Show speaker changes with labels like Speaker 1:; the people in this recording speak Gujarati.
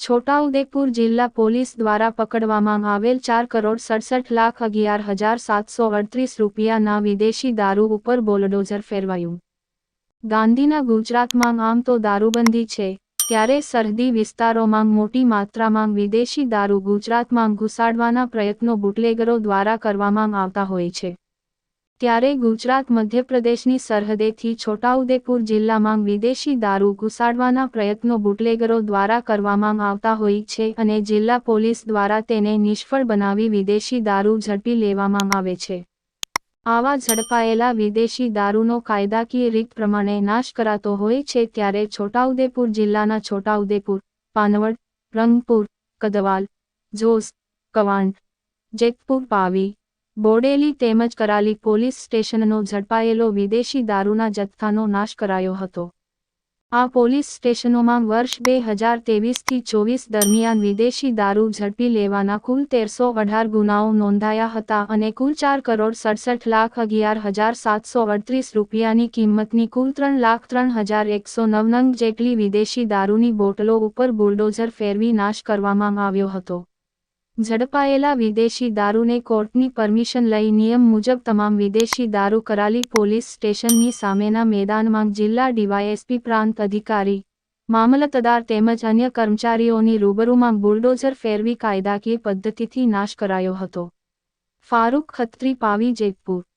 Speaker 1: છોટાઉદેપુર જિલ્લા પોલીસ દ્વારા પકડવામાં આવેલ ચાર કરોડ સડસઠ લાખ અગિયાર હજાર સાતસો અડત્રીસ રૂપિયાના વિદેશી દારૂ ઉપર બોલડોઝર ફેરવાયું. ગાંધીના ગુજરાતમાં આમ તો દારૂબંધી છે, ત્યારે સરહદી વિસ્તારોમાં મોટી માત્રામાં વિદેશી દારૂ ગુજરાતમાં ઘુસાડવાના પ્રયત્નો બુટલેગરો દ્વારા કરવામાં આવતા હોય છે. ત્યારે ગુજરાત મધ્યપ્રદેશની સરહદેથી છોટાઉદેપુર જિલ્લામાં વિદેશી દારૂ ઘુસાડવાના પ્રયત્નો બુટલેગરો દ્વારા કરવામાં આવતા હોય છે અને જિલ્લા પોલીસ દ્વારા તેને નિષ્ફળ બનાવી વિદેશી દારૂ ઝડપી લેવામાં આવે છે. આવા ઝડપાયેલા વિદેશી દારૂનો કાયદાકીય રીત પ્રમાણે નાશ કરાતો હોય છે ત્યારે છોટાઉદેપુર જિલ્લાના છોટાઉદેપુર, પાનવડ, રંગપુર, કદવાલ, જોસ કવાંટ જેતપુર, પાવી બોડેલી તેમજ કરાલી પોલીસ સ્ટેશનનો ઝડપાયેલો વિદેશી દારૂના જથ્થાનો નાશ કરાયો હતો. આ પોલીસ સ્ટેશનોમાં વર્ષ બે હજાર તેવીસથી ચોવીસ દરમિયાન વિદેશી દારૂ ઝડપી લેવાના કુલ તેરસો અઢાર ગુનાઓ નોંધાયા હતા અને કુલ ચાર કરોડ સડસઠ લાખ અગિયાર હજાર સાતસો અડત્રીસ રૂપિયાની કિંમતની કુલ ત્રણ લાખ ત્રણ હજાર એકસો નવ નંગ જેટલી વિદેશી દારૂની બોટલો ઉપર બુલડોઝર ફેરવી નાશ કરવામાં આવ્યો હતો. ઝડપાયેલા વિદેશી દારૂને કોર્ટની પરમિશન લઈ નિયમ મુજબ તમામ વિદેશી દારૂ કરાલી પોલીસ સ્ટેશનની સામેના મેદાનમાં જિલ્લા ડીવાયએસપી પ્રાંત અધિકારી, મામલતદાર તેમજ અન્ય કર્મચારીઓની રૂબરૂમાં બુલડોઝર ફેરવી કાયદાકીય પદ્ધતિથી નાશ કરાયો હતો. ફારૂક ખત્રી, પાવી, જેતપુર.